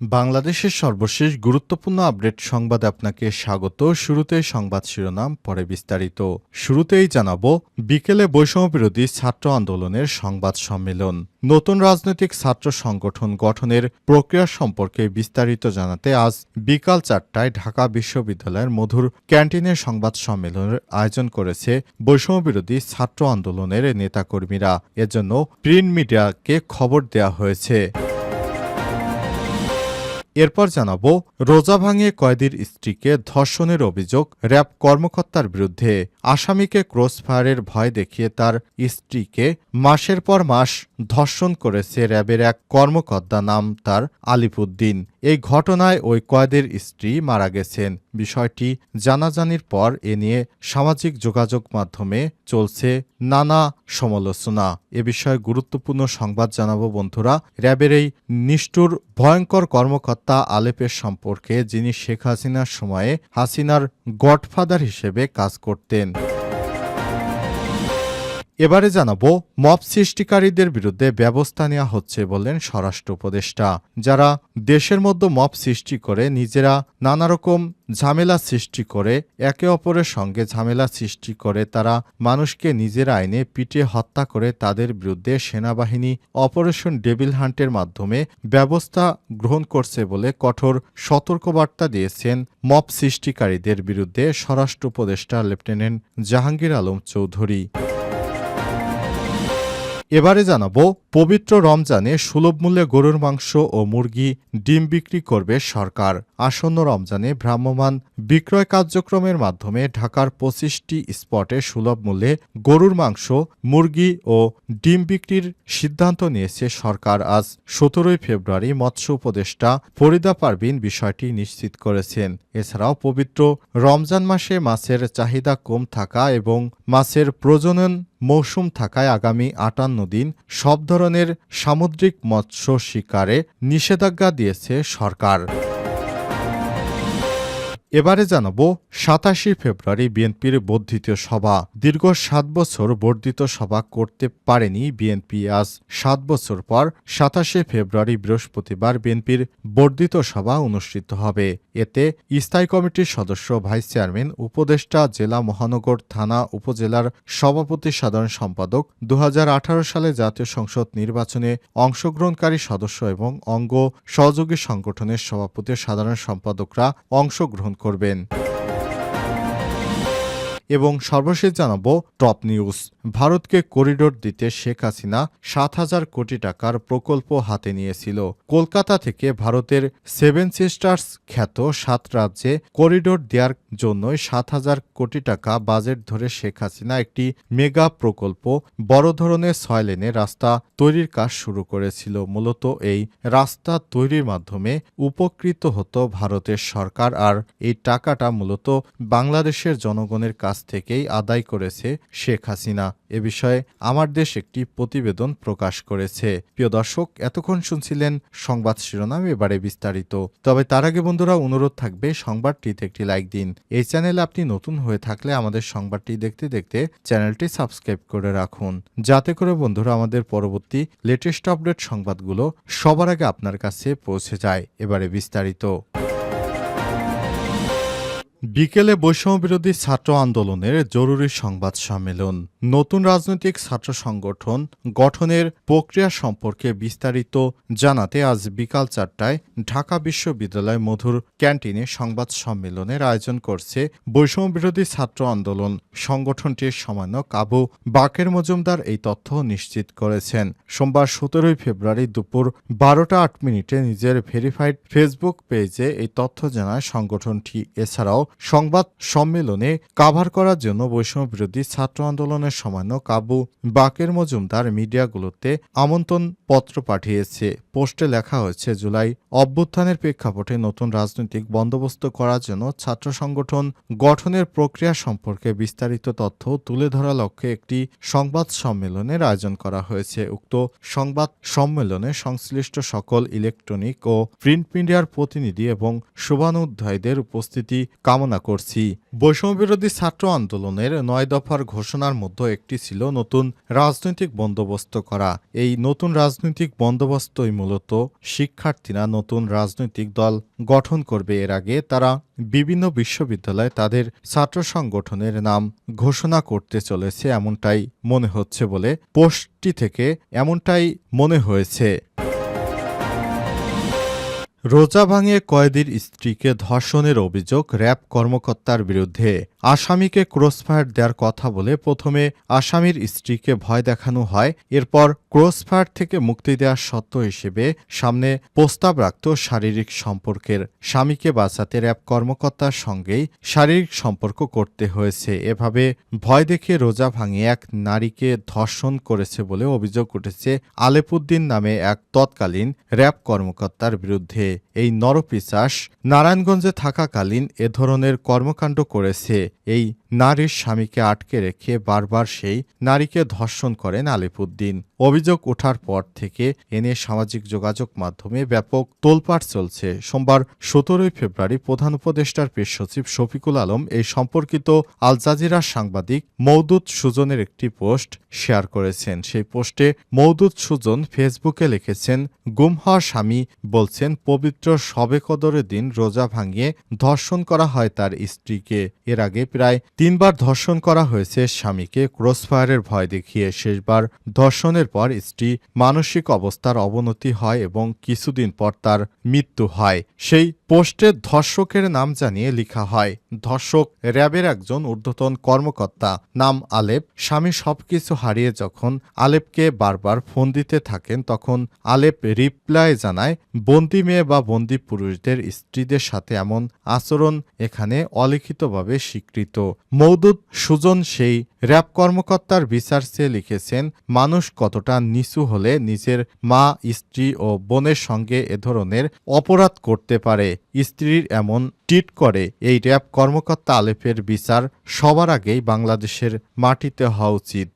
বাংলাদেশের সর্বশেষ গুরুত্বপূর্ণ আপডেট সংবাদে আপনাকে স্বাগত। শুরুতেই সংবাদ শিরোনাম, পরে বিস্তারিত। শুরুতেই জানাব, বিকেলে বৈষম্যবিরোধী ছাত্র আন্দোলনের সংবাদ সম্মেলন। নতুন রাজনৈতিক ছাত্র সংগঠন গঠনের প্রক্রিয়া সম্পর্কে বিস্তারিত জানাতে আজ বিকাল চারটায় ঢাকা বিশ্ববিদ্যালয়ের মধুর ক্যান্টিনের সংবাদ সম্মেলনের আয়োজন করেছে বৈষম্যবিরোধী ছাত্র আন্দোলনের নেতাকর্মীরা। এজন্য প্রিন্ট মিডিয়াকে খবর দেওয়া হয়েছে। এরপর জানাব, রোজা ভাঙে কয়েদির স্ত্রীকে ধর্ষণের অভিযোগ, র্যাব কর্মকর্তার বিরুদ্ধে আসামিকে ক্রসফায়ারের ভয় দেখিয়ে তার স্ত্রীকে মাসের পর মাস ধর্ষণ করেছে র্যাবের এক কর্মকর্তা, নাম তার আলিপুদ্দিন। এই ঘটনায় ওই কয়েদের স্ত্রী মারা গেছেন। বিষয়টি জানাজানির পর এ নিয়ে সামাজিক যোগাযোগ মাধ্যমে চলছে নানা সমালোচনা। এ বিষয়ে গুরুত্বপূর্ণ সংবাদ জানাব বন্ধুরা। র্যাবের এই নিষ্ঠুর, ভয়ঙ্কর কর্মকর্তা আলেপের সম্পর্কে যিনি শেখ হাসিনার সময়ে হাসিনার গডফাদার হিসেবে কাজ করতেন। এবারে জানাব, মব সৃষ্টিকারীদের বিরুদ্ধে ব্যবস্থা নেওয়া হচ্ছে বললেন স্বরাষ্ট্র উপদেষ্টা। যারা দেশের মধ্যে মব সৃষ্টি করে, নিজেরা নানা রকম ঝামেলা সৃষ্টি করে, একে অপরের সঙ্গে ঝামেলা সৃষ্টি করে, তারা মানুষকে নিজের আইনে পিটিয়ে হত্যা করে, তাদের বিরুদ্ধে সেনাবাহিনী অপারেশন ডেভিল হান্টের মাধ্যমে ব্যবস্থা গ্রহণ করছে বলে কঠোর সতর্কবার্তা দিয়েছেন মব সৃষ্টিকারীদের বিরুদ্ধে স্বরাষ্ট্র উপদেষ্টা লেফটেন্যান্ট জাহাঙ্গীর আলম চৌধুরী। এবারে জানাব, পবিত্র রমজানে সুলভ মূল্যে গরুর মাংস ও মুরগি ডিম বিক্রি করবে সরকার। আসন্ন রমজানে ভ্রাম্যমাণ বিক্রয় কার্যক্রমের মাধ্যমে ঢাকার পঁচিশটি স্পটে সুলভ মূল্যে গরুর মাংস, মুরগি ও ডিম বিক্রির সিদ্ধান্ত নিয়েছে সরকার। আজ সতেরোই ফেব্রুয়ারি মৎস্য উপদেষ্টা ফরিদা পারবিন বিষয়টি নিশ্চিত করেছেন। এছাড়াও পবিত্র রমজান মাসে মাছের চাহিদা কম থাকা এবং মাছের প্রজনন মৌসুম থাকায় আগামী আটান্ন দিন সব ধরনের সামুদ্রিক মৎস্য শিকারে নিষেধাজ্ঞা দিয়েছে সরকার। এবারে জানাব সাতাশে ফেব্রুয়ারি বিএনপির বর্ধিত সভা। দীর্ঘ সাত বছর বর্ধিত সভা করতে পারেনি বিএনপি। আজ সাত বছর পর সাতাশে ফেব্রুয়ারি বৃহস্পতিবার বিএনপির বর্ধিত সভা অনুষ্ঠিত হবে। এতে স্থায়ী কমিটির সদস্য, ভাইস চেয়ারম্যান, উপদেষ্টা, জেলা মহানগর থানা উপজেলার সভাপতি, সাধারণ সম্পাদক দু হাজার আঠারো সালে জাতীয় সংসদ নির্বাচনে অংশগ্রহণকারী সদস্য এবং অঙ্গ সহযোগী সংগঠনের সভাপতি, সাধারণ সম্পাদকরা অংশগ্রহণ করবেন। এবং সর্বশেষ জানাব টপ নিউজ। ভারতকে করিডোর দিতে শেখ হাসিনা সাত হাজার কোটি টাকার প্রকল্প হাতে নিয়েছিল। কলকাতা থেকে ভারতের সেভেন সিস্টার্স খ্যাত সাত রাজ্যে করিডোর দেওয়ার জন্যই সাত হাজার কোটি টাকা বাজেট ধরে শেখ হাসিনা একটি মেগা প্রকল্প বড় ধরনের ছয় লেনে রাস্তা তৈরির কাজ শুরু করেছিল। মূলত এই রাস্তা তৈরির মাধ্যমে উপকৃত হতো ভারতের সরকার। আর এই টাকাটা মূলত বাংলাদেশের জনগণের কাছ থেকেই আদায় করেছে শেখ হাসিনা। এ বিষয়ে আমার দেশ একটি প্রতিবেদন প্রকাশ করেছে। প্রিয় দর্শক, এতক্ষণ শুনছিলেন সংবাদ শিরোনাম এবারে বিস্তারিত। তবে তার আগে বন্ধুরা, অনুরোধ থাকবে সংবাদটিতে একটি লাইক দিন। এই চ্যানেলে আপনি নতুন হয়ে থাকলে আমাদের সংবাদটি দেখতে দেখতে চ্যানেলটি সাবস্ক্রাইব করে রাখুন। যাতে করে বন্ধুরা, আমাদের পরবর্তী লেটেস্ট আপডেট সংবাদগুলো সবার আগে আপনার কাছে পৌঁছে যায়। এবারে বিস্তারিত। বিকেলে বৈষম্যবিরোধী ছাত্র আন্দোলনের জরুরি সংবাদ সম্মেলন। নতুন রাজনৈতিক ছাত্র সংগঠন গঠনের প্রক্রিয়া সম্পর্কে বিস্তারিত জানাতে আজ বিকাল চারটায় ঢাকা বিশ্ববিদ্যালয় মধুর ক্যান্টিনে সংবাদ সম্মেলনের আয়োজন করছে বৈষম্যবিরোধী ছাত্র আন্দোলন। সংগঠনটির সমন্বয়ক আবু বাকের মজুমদার এই তথ্য নিশ্চিত করেছেন। সোমবার সতেরোই ফেব্রুয়ারি দুপুর বারোটা আট মিনিটে নিজের ভেরিফাইড ফেসবুক পেজে এই তথ্য জানায় সংগঠনটি। এছাড়াও সংবাদ সম্মেলনে কাভার করার জন্য বৈষম্য বিরোধী ছাত্র আন্দোলনের সমন্বয়ক আবু বাকের মজুমদার মিডিয়াগুলোতে আমন্ত্রণ পত্র পাঠিয়েছে। পোস্টে লেখা হয়েছে, জুলাই অভ্যুত্থানের প্রেক্ষাপটে নতুন রাজনৈতিক বন্দোবস্ত করার জন্য ছাত্র সংগঠন গঠনের প্রক্রিয়া সম্পর্কে বিস্তারিত তথ্য তুলে ধরা লক্ষ্যে একটি সংবাদ সম্মেলনের আয়োজন করা হয়েছে। উক্ত সংবাদ সম্মেলনে সংশ্লিষ্ট সকল ইলেকট্রনিক ও প্রিন্ট মিডিয়ার প্রতিনিধি এবং শুভানুধ্যায়ীদের উপস্থিতি কামনা কামনা করছি। বৈষম্যবিরোধী ছাত্র আন্দোলনের নয় দফার ঘোষণার মধ্যে একটি ছিল নতুন রাজনৈতিক বন্দোবস্ত করা। এই নতুন রাজনৈতিক বন্দোবস্তই মূলত শিক্ষার্থীরা নতুন রাজনৈতিক দল গঠন করবে। এর আগে তারা বিভিন্ন বিশ্ববিদ্যালয়ে তাদের ছাত্র সংগঠনের নাম ঘোষণা করতে চলেছে, এমনটাই মনে হচ্ছে বলে পোস্টটি থেকে এমনটাই মনে হয়েছে। রোজা ভাঙে কয়েদির স্ত্রীকে ধর্ষণের অভিযোগ র্যাব কর্মকর্তার বিরুদ্ধে। আসামিকে ক্রসফায়ার দেওয়ার কথা বলে প্রথমে আসামির স্ত্রীকে ভয় দেখানো হয়, এরপর ক্রসফায়ার থেকে মুক্তি দেওয়ার সত্য হিসেবে সামনে প্রস্তাব রাখত শারীরিক সম্পর্কের। স্বামীকে বাঁচাতে র্যাব কর্মকর্তার সঙ্গেই শারীরিক সম্পর্ক করতে হয়েছে। এভাবে ভয় দেখে রোজা ভাঙে এক নারীকে ধর্ষণ করেছে বলে অভিযোগ উঠেছে আলেপুদ্দিন নামে এক তৎকালীন র্যাব কর্মকর্তার বিরুদ্ধে। এই নরপিশাস নারায়ণগঞ্জে থাকাকালীন এ ধরনের কর্মকাণ্ড করেছে। এই নারীর স্বামীকে আটকে রেখে বারবার সেই নারীকে ধর্ষণ করেন আলিপুদ্দিন। অভিযোগ ওঠার পর থেকে এনে সামাজিক যোগাযোগ মাধ্যমে ব্যাপক তোলপাড় চলছে। সোমবার সতেরোই ফেব্রুয়ারি প্রধান উপদেষ্টার পেশ সচিব শফিকুল আলম এই সম্পর্কিত আল জাজিরার সাংবাদিক মৌদুদ সুজনের একটি পোস্ট শেয়ার করেছেন। সেই পোস্টে মৌদুদ সুজন ফেসবুকে লিখেছেন, গুম হওয়া স্বামী, বলছেন, পবিত্র শবে কদরের দিন রোজা ভাঙিয়ে ধর্ষণ করা হয় তার স্ত্রীকে। এর আগে প্রায় তিনবার ধর্ষণ করা হয়েছে স্বামীকে। ক্রসফায়ারের ভয় দেখিয়ে শেষবার ধর্ষণের পর স্ত্রী মানসিক অবস্থার অবনতি হয় এবং কিছুদিন পর তার মৃত্যু হয়। সেই পোস্টে ধর্ষকের নাম জানিয়ে লেখা হয়, ধর্ষক র্যাবের একজন ঊর্ধ্বতন কর্মকর্তা। নাম আলেপ। স্বামী সবকিছু হারিয়ে যখন আলেপকে বারবার ফোন দিতে থাকেন, তখন আলেপ রিপ্লাই জানায়, বন্দি মেয়ে বা বন্দি পুরুষদের স্ত্রীদের সাথে এমন আচরণ এখানে অলিখিতভাবে স্বীকৃত। মৌদুদ সুজন সেই র্যাব কর্মকর্তার বিচার চেয়ে লিখেছেন, মানুষ কতটা নিচু হলে নিজের মা, স্ত্রী ও বোনের সঙ্গে এ ধরনের অপরাধ করতে পারে। স্ত্রীর এমন টিট করে, এই র্যাব কর্মকর্তা আলেফের বিচার সবার আগেই বাংলাদেশের মাটিতে হওয়া উচিত।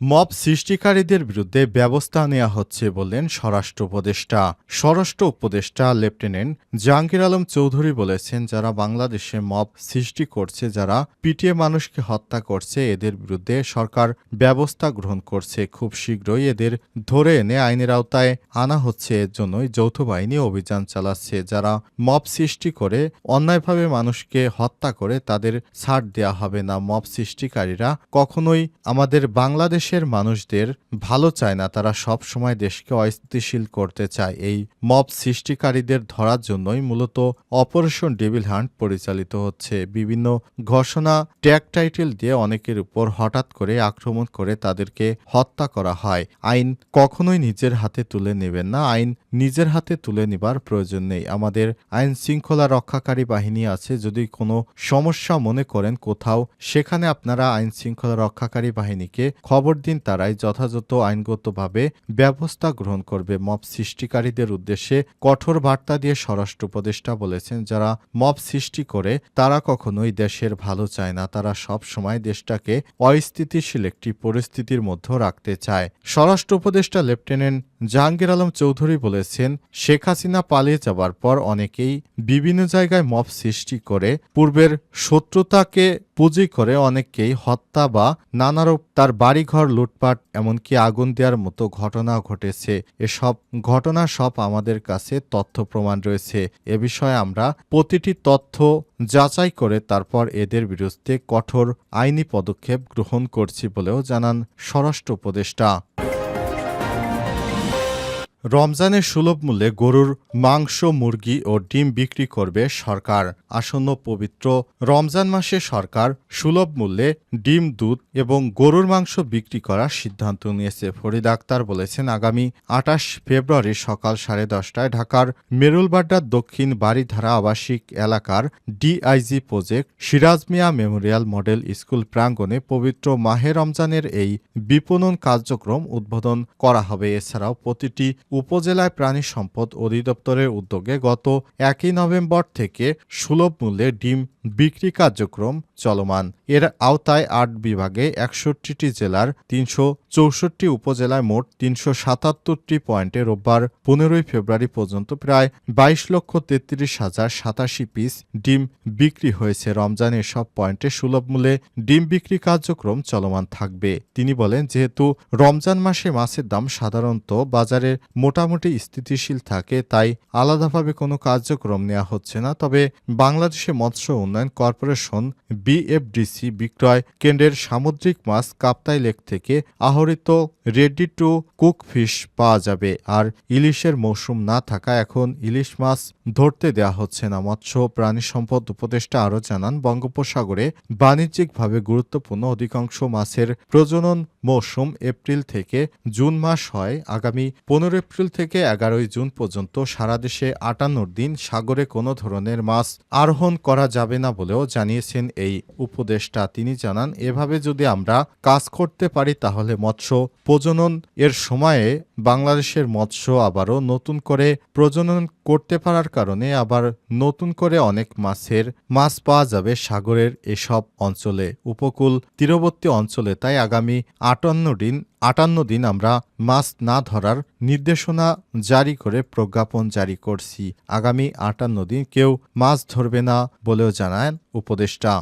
মব সৃষ্টিকারীদের বিরুদ্ধে ব্যবস্থা নেওয়া হচ্ছে বললেন স্বরাষ্ট্র উপদেষ্টা। স্বরাষ্ট্র উপদেষ্টা লেফটেন্যান্ট জাহাঙ্গীর আলম চৌধুরী বলেছেন, যারা বাংলাদেশে মব সৃষ্টি করছে, যারা পিটিয়ে মানুষকে হত্যা করছে, এদের বিরুদ্ধে সরকার ব্যবস্থা গ্রহণ করছে। খুব শীঘ্রই এদের ধরে এনে আইনের আওতায় আনা হচ্ছে। এর জন্যই যৌথ বাহিনী অভিযান চালাচ্ছে। যারা মব সৃষ্টি করে, অন্যায়ভাবে মানুষকে হত্যা করে, তাদের ছাড় দেওয়া হবে না। মব সৃষ্টিকারীরা কখনোই আমাদের বাংলাদেশের মানুষদের ভালো চায় না, তারা সব সময় দেশকে অস্থিতিশীল করতে চায়। এই মব সৃষ্টিকারীদের ধরার জন্যই মূলত অপারেশন ডেভিল হান্ট পরিচালিত হচ্ছে। বিভিন্ন ঘোষণা, ট্যাগ টাইটেল দিয়ে অনেকের উপর হঠাৎ করে আক্রমণ করে তাদেরকে হত্যা করা হয়। আইন কখনোই নিজের হাতে তুলে নেবেন না। আইন নিজের হাতে তুলে নেবার প্রয়োজন নেই। আমাদের আইন শৃঙ্খলা রক্ষাকারী বাহিনী আছে। যদি কোনো সমস্যা মনে করেন কোথাও, সেখানে আপনারা আইন শৃঙ্খলা রক্ষাকারী বাহিনীকে খবর দিন তারাই যথাযথ আইনগতভাবে ব্যবস্থা গ্রহণ করবে মব সৃষ্টিকারীদের উদ্দেশ্যে কঠোর বার্তা দিয়ে স্বরাষ্ট্র উপদেষ্টা বলেছেন, যারা মব সৃষ্টি করে, তারা কখনোই দেশের ভালো চায় না। তারা সব সময় দেশটাকে অস্থিতিশীল একটি পরিস্থিতির মধ্যে রাখতে চায়। স্বরাষ্ট্র উপদেষ্টা লেফটেন্যান্ট জাহাঙ্গীর আলম চৌধুরী বলেছেন, শেখ হাসিনা পালিয়ে যাবার পর অনেকেই বিভিন্ন জায়গায় মব সৃষ্টি করে, পূর্বের শত্রুতাকে পুঁজি করে অনেককেই হত্যা বা নানারূপ তার বাড়িঘর লুটপাট, এমনকি আগুন দেওয়ার মতো ঘটনা ঘটেছে। এসব ঘটনা সব আমাদের কাছে তথ্য প্রমাণ রয়েছে। এ বিষয়ে আমরা প্রতিটি তথ্য যাচাই করে তারপর এদের বিরুদ্ধে কঠোর আইনি পদক্ষেপ গ্রহণ করছি বলেও জানান স্বরাষ্ট্র উপদেষ্টা। রমজানের সুলভ মূল্যে গরুর মাংস, মুরগি ও ডিম বিক্রি করবে সরকার। আসন্ন পবিত্র রমজান মাসে সরকার সুলভ মূল্যে ডিম, দুধ এবং গরুর মাংস বিক্রি করার সিদ্ধান্ত নিয়েছে। ফরিদ আক্তার বলেছেন, আগামী আটাশ ফেব্রুয়ারি সকাল সাড়ে দশটায় ঢাকার মেরুলবাড্ডার দক্ষিণ বাড়িধারা আবাসিক এলাকার DIG project Siraj Mia memorial model school প্রাঙ্গণে পবিত্র মাহে রমজানের এই বিপণন কার্যক্রম উদ্বোধন করা হবে। এছাড়াও প্রতিটি উপজেলায় প্রাণী সম্পদ অধিদপ্তরের উদ্যোগে গত একই নভেম্বর থেকে সুলভ মূল্যে ডিম বিক্রি কার্যক্রম চলমান। এর আওতায় আট বিভাগে একষট্টিটি জেলার তিনশো চৌষট্টি উপজেলায় মোট তিনশো সাতাত্তরটি পয়েন্টে রোববার পনেরোই ফেব্রুয়ারি পর্যন্ত প্রায় বাইশ লক্ষ তেত্রিশ হাজার সাতাশি পিস ডিম বিক্রি হয়েছে। রমজানের সব পয়েন্টে সুলভ মূল্যে ডিম বিক্রি কার্যক্রম চলমান থাকবে। তিনি বলেন, যেহেতু রমজান মাসে মাছের দাম সাধারণত বাজারে মোটামুটি স্থিতিশীল থাকে, তাই আলাদাভাবে কোনো কার্যক্রম নেওয়া হচ্ছে না। তবে বাংলাদেশে মৎস্য উন্নয়ন কর্পোরেশন বিএফডিসি বিক্রয় কেন্দ্রের সামুদ্রিক মাছ কাপ্তাই লেক থেকে আহরিত রেডি টু কুক ফিশ পাওয়া যাবে। আর ইলিশের মৌসুম না থাকা এখন ইলিশ মাছ ধরতে দেওয়া হচ্ছে না। মৎস্য প্রাণী সম্পদ উপদেষ্টা আরও জানান, বঙ্গোপসাগরে বাণিজ্যিকভাবে গুরুত্বপূর্ণ অধিকাংশ মাছের প্রজনন মৌসুম এপ্রিল থেকে জুন মাস হয়। আগামী পনেরো এপ্রিল থেকে এগারোই জুন পর্যন্ত সারা দেশে আটান্ন দিন সাগরে কোনো ধরনের মাছ আরোহণ করা যাবে না বলেও জানিয়েছেন এই উপদেষ্টা। তিনি জানান, এভাবে যদি আমরা কাজ করতে পারি তাহলে মৎস্য প্রজনন এর সময়ে বাংলাদেশের মৎস্য আবারও নতুন করে প্রজনন করতে পারার কারণে আবার নতুন করে অনেক মাছের মাছ পাওয়া যাবে সাগরের এসব অঞ্চলে। উপকূল তীরবর্তী অঞ্চলে তাই আগামী আটান্ন দিন আটান্ন দিন আমরা মাছ না ধরার নির্দেশনা জারি করে প্রজ্ঞাপন জারি করছি। আগামী আটান্ন দিন কেউ মাছ ধরবে না বলেও জানান উপদেষ্টা।